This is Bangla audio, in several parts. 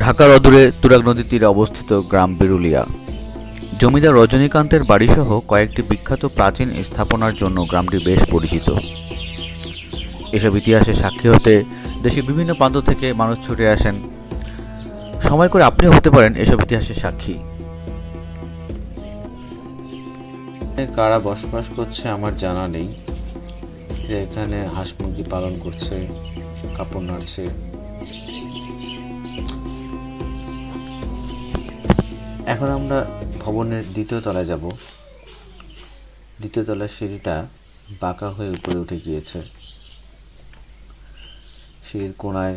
ঢাকার অদূরে তুরাগ নদীর তীরে অবস্থিত গ্রাম বিরুলিয়া। জমিদার রজনীকান্তের বাড়িসহ কয়েকটি বিখ্যাত প্রাচীন স্থাপনার জন্য গ্রামটি বেশ পরিচিত। এসব ইতিহাসে সাক্ষী হতে দেশের বিভিন্ন প্রান্ত থেকে মানুষ ছুটে আসেন। সময় করে আপনিও হতে পারেন এসব ইতিহাসের সাক্ষী। কারা বসবাস করছে আমার জানা নেই। এখানে হাঁস মুরগি পালন করছে, কাপড় নাড়ছে। এখন আমরা ভবনের দ্বিতীয় তলায় যাব। দ্বিতীয় তলার সিঁড়িটা বাঁকা হয়ে উপরে উঠে গিয়েছে। সিঁড়ির কোণায়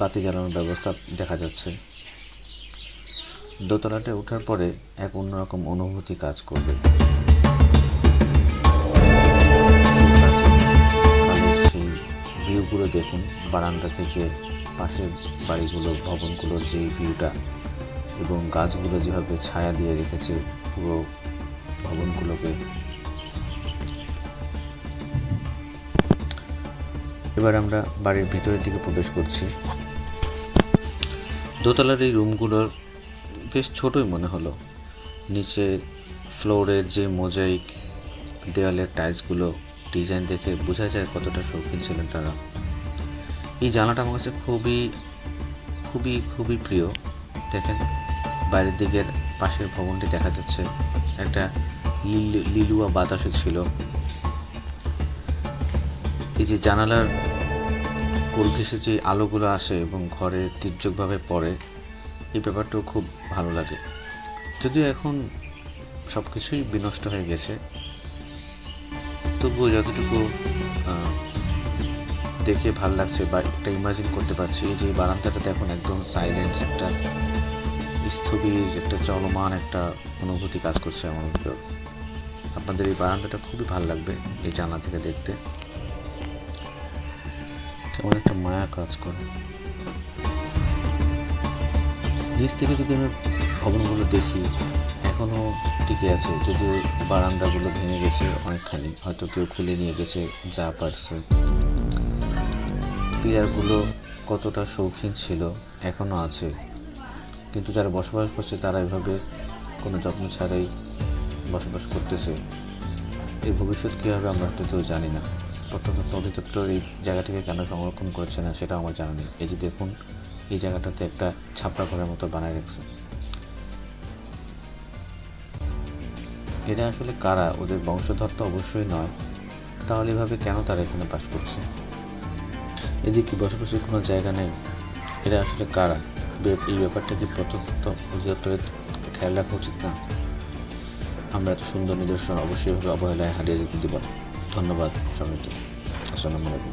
বাতি জ্বালানোর ব্যবস্থা দেখা যাচ্ছে। দোতলাতে ওঠার পরে এক অন্যরকম অনুভূতি কাজ করবে। সেই ভিউগুলো দেখুন, বারান্দা থেকে পাশের বাড়িগুলো, ভবনগুলোর যে ভিউটা। এবং গাছগুলো যেভাবে ছায়া দিয়ে রেখেছে পুরো ভবনগুলোকে। এবার আমরা বাড়ির ভিতরের দিকে প্রবেশ করছি। দোতলার এই রুমগুলোর বেশ ছোটই মনে হলো। নিচে ফ্লোরের যে মোজাইক, দেওয়ালের টাইলসগুলো, ডিজাইন দেখে বোঝা যায় কতটা শৌখিন ছিলেন তারা। এই জানাটা আমার কাছে খুবই খুবই খুবই প্রিয়। দেখেন বাইরের দিকের পাশের ভবনটি দেখা যাচ্ছে। একটা লিলু- লিলুয়া বাতাসও ছিল। এই যে জানালার কোল ঘেঁষে যে আলোগুলো আসে এবং ঘরে তীর্যকভাবে পড়ে, এই ব্যাপারটাও খুব ভালো লাগে। যদিও এখন সব কিছুই বিনষ্ট হয়ে গেছে, তবুও যতটুকু দেখে ভালো লাগছে বা একটা ইমাজিন করতে পারছি এই যে বারান্দাটাতে এখন একদম সাইলেন্স একটা স্থবির একটা চলমান একটা অনুভূতি কাজ করছে আমার ভিতর। আপনাদের এই বারান্দাটা খুবই ভালো লাগবে এই জানা থেকে দেখতে। কেমন একটা মায়া কাজ করে। নিচ থেকে যদি আমি ভবনগুলো দেখি এখনও টিকে আছে। যদিও বারান্দাগুলো ভেঙে গেছে অনেকখানি, হয়তো কেউ খুলে নিয়ে গেছে, যা পারছে। পিলারগুলো কতটা শৌখিন ছিল এখনও আছে। কিন্তু যারা বসবাস করছে, তারা এভাবে কোনো যত্ন ছাড়াই বসবাস করতেছে। এর ভবিষ্যৎ কী হবে আমরা হয়তো কেউ জানি না। প্রত্যন্ত অধিদপ্তর এই জায়গাটিকে কেন সংরক্ষণ করছে না, সেটা আমার জানা নেই। এই যে দেখুন, এই জায়গাটাতে একটা ছাপড়া ঘরের মতো বানায় রেখেছে। এরা আসলে কারা? ওদের বংশধর তো অবশ্যই নয়। তাহলে এভাবে কেন তারা এখানে বাস করছে? এদিকে বসবাসের কোনো জায়গা নেই। এরা আসলে কারা? এই ব্যাপারটা কি প্রত্যন্ত অধিদপ্তরের খেয়াল রাখা উচিত? না। আমরা এত সুন্দর নিদর্শন অবশ্যই অবহেলায় হারিয়ে যেতে দেব। ধন্যবাদ সবাইকে। আসসালামু আলাইকুম।